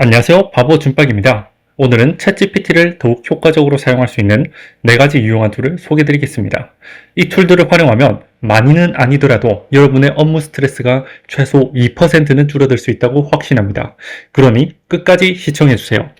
안녕하세요. 바보 준박입니다. 오늘은 챗GPT를 더욱 효과적으로 사용할 수 있는 4가지 유용한 툴을 소개드리겠습니다. 이 툴들을 활용하면 많이는 아니더라도 여러분의 업무 스트레스가 최소 2%는 줄어들 수 있다고 확신합니다. 그러니 끝까지 시청해 주세요.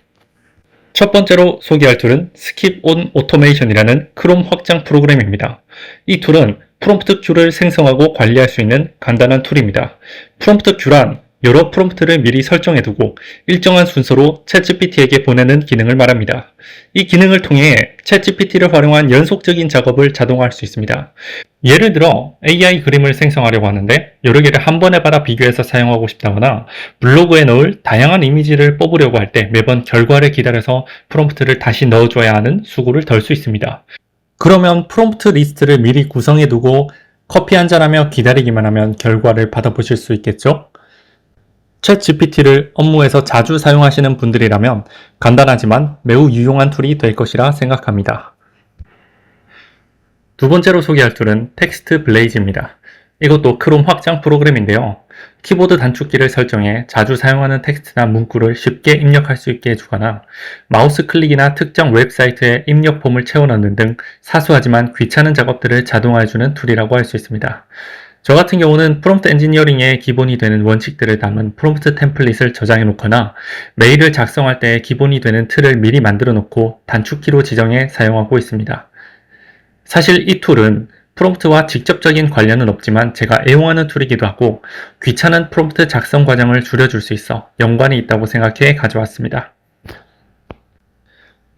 첫 번째로 소개할 툴은 Skip on Automation이라는 크롬 확장 프로그램입니다. 이 툴은 프롬프트 큐를 생성하고 관리할 수 있는 간단한 툴입니다. 프롬프트 큐란 여러 프롬프트를 미리 설정해두고 일정한 순서로 챗GPT에게 보내는 기능을 말합니다. 이 기능을 통해 챗GPT를 활용한 연속적인 작업을 자동화할 수 있습니다. 예를 들어 AI 그림을 생성하려고 하는데 여러 개를 한 번에 받아 비교해서 사용하고 싶다거나 블로그에 넣을 다양한 이미지를 뽑으려고 할 때 매번 결과를 기다려서 프롬프트를 다시 넣어줘야 하는 수고를 덜 수 있습니다. 그러면 프롬프트 리스트를 미리 구성해두고 커피 한잔하며 기다리기만 하면 결과를 받아보실 수 있겠죠? 챗 GPT를 업무에서 자주 사용하시는 분들이라면 간단하지만 매우 유용한 툴이 될 것이라 생각합니다. 두 번째로 소개할 툴은 텍스트 블레이즈입니다. 이것도 크롬 확장 프로그램인데요. 키보드 단축키를 설정해 자주 사용하는 텍스트나 문구를 쉽게 입력할 수 있게 해주거나 마우스 클릭이나 특정 웹사이트에 입력 폼을 채워넣는 등 사소하지만 귀찮은 작업들을 자동화해주는 툴이라고 할 수 있습니다. 저 같은 경우는 프롬프트 엔지니어링의 기본이 되는 원칙들을 담은 프롬프트 템플릿을 저장해 놓거나 메일을 작성할 때 기본이 되는 틀을 미리 만들어 놓고 단축키로 지정해 사용하고 있습니다. 사실 이 툴은 프롬프트와 직접적인 관련은 없지만 제가 애용하는 툴이기도 하고 귀찮은 프롬프트 작성 과정을 줄여줄 수 있어 연관이 있다고 생각해 가져왔습니다.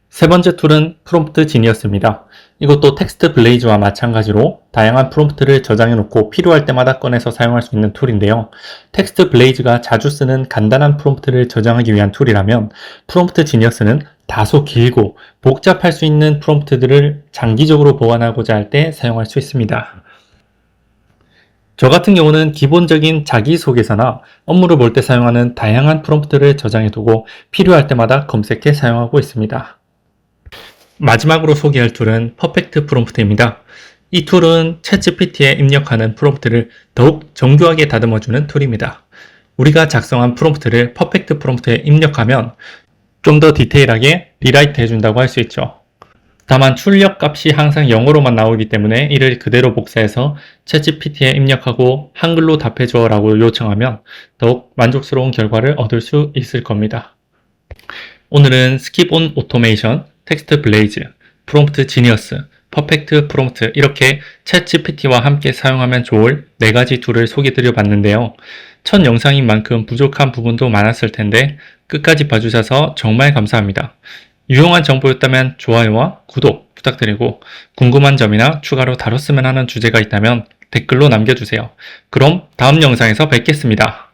세 번째 툴은 프롬프트 지니어스입니다. 이것도 텍스트 블레이즈와 마찬가지로 다양한 프롬프트를 저장해 놓고 필요할 때마다 꺼내서 사용할 수 있는 툴인데요. 텍스트 블레이즈가 자주 쓰는 간단한 프롬프트를 저장하기 위한 툴이라면 프롬프트 지니어스는 다소 길고 복잡할 수 있는 프롬프트들을 장기적으로 보관하고자 할 때 사용할 수 있습니다. 저 같은 경우는 기본적인 자기소개서나 업무를 볼 때 사용하는 다양한 프롬프트를 저장해 두고 필요할 때마다 검색해 사용하고 있습니다. 마지막으로 소개할 툴은 퍼펙트 프롬프트입니다. 이 툴은 챗GPT에 입력하는 프롬프트를 더욱 정교하게 다듬어주는 툴입니다. 우리가 작성한 프롬프트를 퍼펙트 프롬프트에 입력하면 좀 더 디테일하게 리라이트 해준다고 할 수 있죠. 다만 출력 값이 항상 영어로만 나오기 때문에 이를 그대로 복사해서 챗GPT에 입력하고 한글로 답해줘 라고 요청하면 더욱 만족스러운 결과를 얻을 수 있을 겁니다. 오늘은 스킵 온 오토메이션, 텍스트 블레이즈, 프롬프트 지니어스, 퍼펙트 프롬프트 이렇게 챗 GPT와 함께 사용하면 좋을 4가지 툴을 소개드려 봤는데요. 첫 영상인 만큼 부족한 부분도 많았을 텐데 끝까지 봐주셔서 정말 감사합니다. 유용한 정보였다면 좋아요와 구독 부탁드리고 궁금한 점이나 추가로 다뤘으면 하는 주제가 있다면 댓글로 남겨주세요. 그럼 다음 영상에서 뵙겠습니다.